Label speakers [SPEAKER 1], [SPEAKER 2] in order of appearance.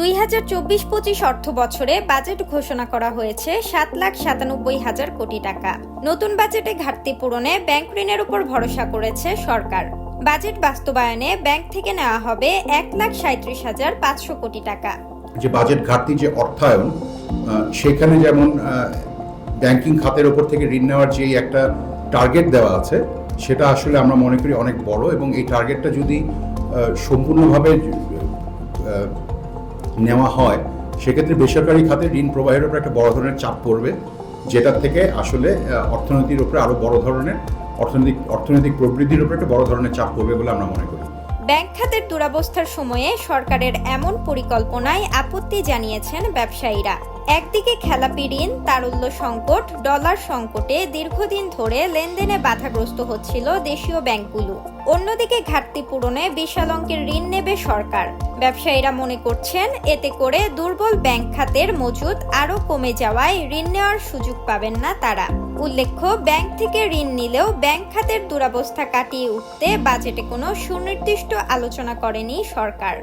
[SPEAKER 1] দুই হাজার চব্বিশ পঁচিশ অর্থ বছরে বাজেট ঘোষণা করা হয়েছে সাত লাখ সাতানব্বই হাজার কোটি টাকা। নতুন বাজেটে ঘাটতি পূরণে ব্যাংক ঋণের উপর ভরসা করেছে সরকার। বাজেট বাস্তবায়নে ব্যাংক থেকে নেওয়া হবে এক লাখ সাঁত্রিশ হাজার পাঁচশো কোটি টাকা।
[SPEAKER 2] যে বাজেট ঘাটতি যে অর্থায়ন সেখানে যেমন ব্যাংকিং খাতের ওপর থেকে ঋণ নেওয়ার যে একটা টার্গেট দেওয়া আছে, সেটা আসলে আমরা মনে করি অনেক বড় এবং এই টার্গেটটা যদি সম্পূর্ণভাবে নেওয়া হয়, সেক্ষেত্রে বেসরকারি খাতে ঋণ প্রবাহের উপর একটা বড় ধরনের চাপ পড়বে, যেটার থেকে আসলে অর্থনীতির উপরে আরও বড় ধরনের অর্থনৈতিক অর্থনৈতিক প্রবৃদ্ধির উপরে একটা বড় ধরনের চাপ পড়বে বলে আমরা মনে করি।
[SPEAKER 1] ব্যাংক খাতের দুরবস্থার সময়ে সরকারের এমন পরিকল্পনায় আপত্তি জানিয়েছেন ব্যবসায়ীরা। একদিকে খেলাপি ঋণ তারল্য সংকট, ডলার সংকটে দীর্ঘদিন ধরে লেনদেনে বাধাগ্রস্ত হচ্ছিল দেশীয় ব্যাংকগুলো। অন্যদিকে ঘাটতি পূরণে বিশাল অঙ্কের ঋণ নেবে সরকার। ব্যবসায়ীরা মনে করছেন, এতে করে দুর্বল ব্যাংক খাতের মজুদ আরও কমে যাওয়ায় ঋণ নেওয়ার সুযোগ পাবেন না তারা। উল্লেখ্য, ব্যাংক থেকে ঋণ নিলেও ব্যাংক খাতের দুরবস্থা কাটিয়ে উঠতে বাজেটে কোনো সুনির্দিষ্ট আলোচনা করেনি সরকার।